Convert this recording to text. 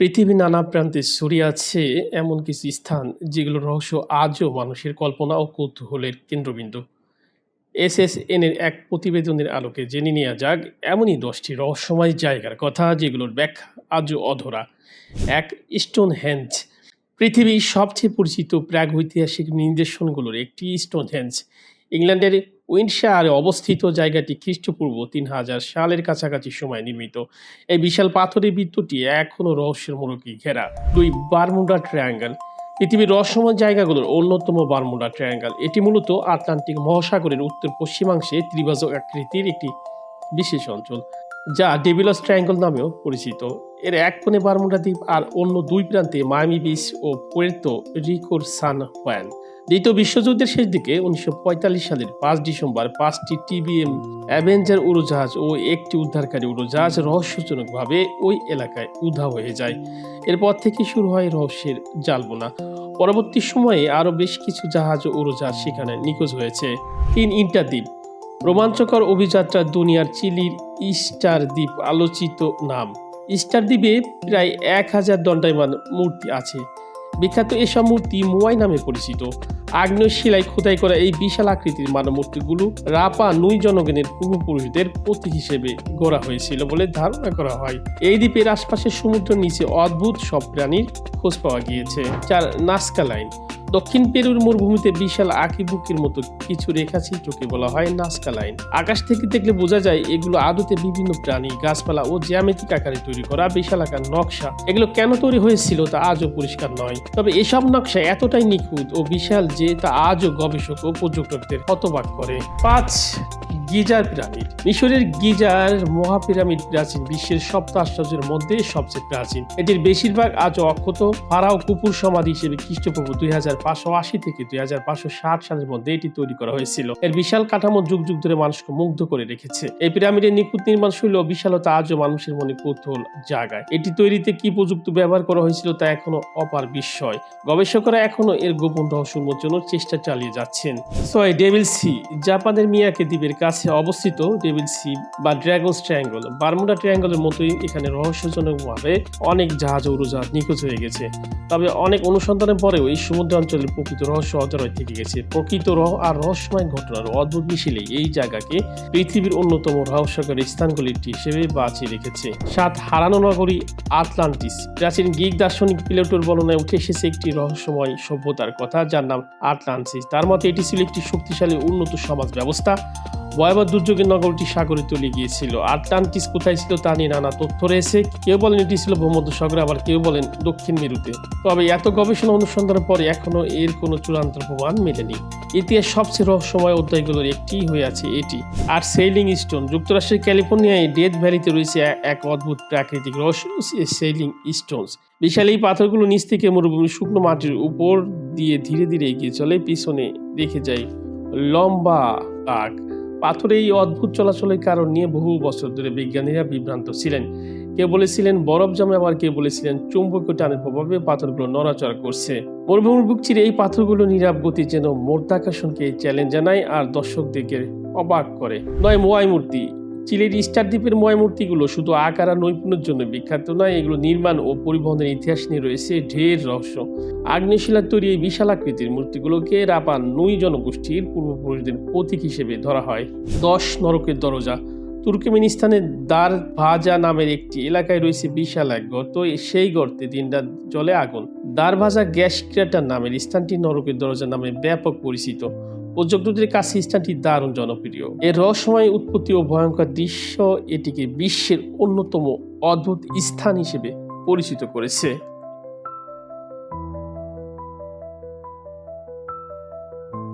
পৃথিবীর নানা প্রান্তে ছড়িয়ে আছে এমন কিছু স্থান, যেগুলোর রহস্য আজও মানুষের কল্পনা ও কৌতূহলের কেন্দ্রবিন্দু। এসএসএন এর এক প্রতিবেদনের আলোকে জেনে নেওয়া যাক, এমনই দশটি রহস্যময় জায়গার কথা যেগুলোর ব্যাখ্যা আজও অধরা। এক স্টোন হ্যাঞ্জ পৃথিবীর সবচেয়ে পরিচিত প্রাগৈতিহাসিক নিদর্শনগুলোর একটি স্টোন হ্যাঞ্জ ইংল্যান্ডের উইন্ডশায়ারে অবস্থিত জায়গাটি খ্রিস্টপূর্ব তিন হাজার সালের কাছাকাছি সময় নির্মিত। এই বিশাল পাথরের বৃত্তটি এখনও রহস্যের মোড়কে ঘেরা। দুই বারমুডা ট্রায়াঙ্গেল, পৃথিবীর রহস্যময় জায়গাগুলোর অন্যতম বারমুডা ট্রায়াঙ্গেল। এটি মূলত আটলান্টিক মহাসাগরের উত্তর পশ্চিমাংশে ত্রিভাজক আকৃতির একটি বিশেষ অঞ্চল, যা ডেভিলস ট্রায়াঙ্গল নামেও পরিচিত। এর এক কোণে বারমুডা দ্বীপ আর অন্য দুই প্রান্তে মায়ামি বিচ ও পুয়ের্তো রিকোর সান হোয়ান। দ্বিতীয় বিশ্বযুদ্ধের শেষ দিকে উনিশশো পঁয়তাল্লিশ সালের পাঁচ ডিসেম্বর পাঁচটি টিবিএম, অ্যাভেঞ্জার উড়োজাহাজ ও একটি উদ্ধারকারী উড়োজাহাজ রহস্যজনকভাবে ওই এলাকায় উধাও হয়ে যায়। এরপর থেকে শুরু হয় রহস্যের জালবোনা। পরবর্তী সময়ে আরও বেশ কিছু জাহাজ ও উড়োজাহাজ সেখানে নিখোঁজ হয়েছে। তিন ইন্টার দ্বীপ রোমাঞ্চকর অভিযাত্রা দুনিয়ার চিলির ইস্টার দ্বীপ আলোচিত নাম। ইস্টার দ্বীপে প্রায় এক হাজার দণ্ডায়মান মূর্তি আছে। বিখ্যাত এসব মূর্তি মোয়াই নামে পরিচিত। আগ্নেয় শিলায় খোদাই করা এই বিশাল আকৃতির মানব মূর্তিগুলো রাপা নুই জনগণের পূর্বপুরুষদের প্রতীক হিসেবে গড়া হয়েছিল বলে ধারণা করা হয়। এই দ্বীপের আশপাশে সমুদ্রের নিচে অদ্ভুত সব প্রাণীর খোঁজ পাওয়া গিয়েছে চার নাস্কা লাইন। দক্ষিণ পেরুর মরুভূমিতে বিশাল আঁকিবুকির মতো কিছু রেখাচিত্রকে বলা হয় নাস্কা লাইন। আকাশ থেকে দেখলে বোঝা যায় এগুলো আদতে বিভিন্ন প্রাণী, গাছপালা ও জ্যামিতিক আকারে তৈরি করা বিশাল আকার নকশা। এগুলো কেন তৈরি হয়েছিল তা আজও পরিষ্কার নয়। তবে এসব নকশা এতটাই নিখুঁত ও বিশাল যে তা আজও গবেষক ও পর্যটকদের হতবাক করে। পাঁচ, গিজার পিরামিড। মিশরের গিজার মহাপিরামিড প্রাচীন বিশ্বের সপ্ত আশ্চর্যের মধ্যে সবচেয়ে প্রাচীন। এটির বেশিরভাগ আজও অক্ষত। ফারাও কুপুর সমাধি হিসেবে খ্রিস্টপূর্ব দুই হাজার পাঁচশো আশি থেকে দুই হাজার পাঁচশো ষাট সালের মধ্যে এটি তৈরি করা হয়েছিল। এর বিশাল কাঠামো যুগ যুগ ধরে মানুষকে মুগ্ধ করে রেখেছে। এই পিরামিডের নিখুঁত নির্মাণ শৈলী বিশালতা আজও মানুষের মনে কৌতূহল জাগায়। এটি তৈরিতে কি প্রযুক্তি ব্যবহার করা হয়েছিল তা এখনও অপার বিস্ময়। গবেষকরা এখনও এর গোপন রহস্য উন্মোচনের চেষ্টা চালিয়ে যাচ্ছেন। ছয় ডেভিল সি, জাপানের মিয়াকে দ্বীপের কাছে অবস্থিত ডেভিল সি বা ড্রাগনস ট্রায়াঙ্গল। বারমুডা ট্রায়াঙ্গলের মতোই এখানে রহস্যজনকভাবে অনেক জাহাজ উড়োজাহাজ নিখোঁজ হয়ে গেছে। তবে অনেক অনুসন্ধানের পরেও এই সমুদ্র অঞ্চলের প্রকৃত রহস্য অধরয় থেকে গেছে। প্রকৃত রহ, আর রহস্যময় ঘটনার অদ্ভুত মিছিলে এই জায়গাকে পৃথিবীর অন্যতম রহস্যকর স্থানগুলির হিসেবে বাঁচিয়ে রেখেছে। সাত হারানো নগরী আটলান্টিস। প্রাচীন গ্রিক দার্শনিক প্লেটোর বর্ণনায় উঠে এসেছে একটি রহস্যময় সভ্যতার কথা, যার নাম আটলান্টিস তার মতে এটি ছিল একটি শক্তিশালী উন্নত সমাজ ব্যবস্থা। ভয়াবহ দুর্যোগের নগরটি সাগরে তলে গিয়েছিল। আটলান্টিস কোথায় ছিল তা নিয়ে নানা তথ্য রয়েছে। কেউ বলেন এটি ছিল ভূমধ্য সাগরে আবার কেউ বলেন দক্ষিণ মেরুতে। তবে এত গবেষণা অনুসন্ধানের পরে এখনও এর কোনো চূড়ান্ত প্রমাণ মেলেনি। ইতিহাস সবচেয়ে রহস্যময় অধ্যায়গুলোর একটি হয়ে আছে এটি। আর সেইলিং স্টোন যুক্তরাষ্ট্রের ক্যালিফোর্নিয়ায় ডেথ ভ্যালিতে রয়েছে এক অদ্ভুত প্রাকৃতিক রহস্য সেইলিং স্টোনস বিশাল এই পাথরগুলো নিচ থেকে মরুভূমি শুকনো মাটির উপর দিয়ে ধীরে ধীরে এগিয়ে চলে, পিছনে রেখে যায় লম্বা দাগ পাথরে এই অদ্ভুত চলাচলের কারণ নিয়ে বহু বছর ধরে বিজ্ঞানীরা বিভ্রান্ত ছিলেন। কে বলেছিলেন, বরফ জমে আবার কে বলেছিলেন, চুম্বকীয় টানের প্রভাবে পাথরগুলো নড়াচড়া করছে মরুভূমির বুক চিরে এই পাথরগুলো নীরব গতি যেন মূর্তাকর্ষণকে চ্যালেঞ্জ জানায় আর দর্শকদেরকে অবাক করে। নয়, মোয়াই মূর্তি। চিলির স্টার দ্বীপের ময় মূর্তিগুলো শুধু আকার আর নৈপুণ্যের জন্য বিখ্যাত নয়, এগুলো নির্মাণ ও পরিবহনের ইতিহাস নিয়ে রয়েছে ঢের রহস্য। আগ্নেয়শিলার তৈরি এই বিশাল আকৃতির মূর্তিগুলোকে রাপান নুই জনগোষ্ঠীর পূর্বপুরুষদের প্রতীক হিসেবে ধরা হয়। দশ নরকের দরজা তুর্কমেনিস্তানের দার ভাজা নামের একটি এলাকায় রয়েছে বিশাল এক গর্ত। সেই গর্তে দিনরাত জলে আগুন। দার ভাজা গ্যাস ক্রেটার নামের স্থানটি নরকের দরজা নামে ব্যাপক পরিচিত। পর্যটকদের কাছে স্থানটি দারুণ জনপ্রিয়। এর রহস্যময় উৎপত্তি ও ভয়ঙ্কর দৃশ্য এটিকে বিশ্বের অন্যতম অদ্ভুত স্থান হিসেবে পরিচিত করেছে।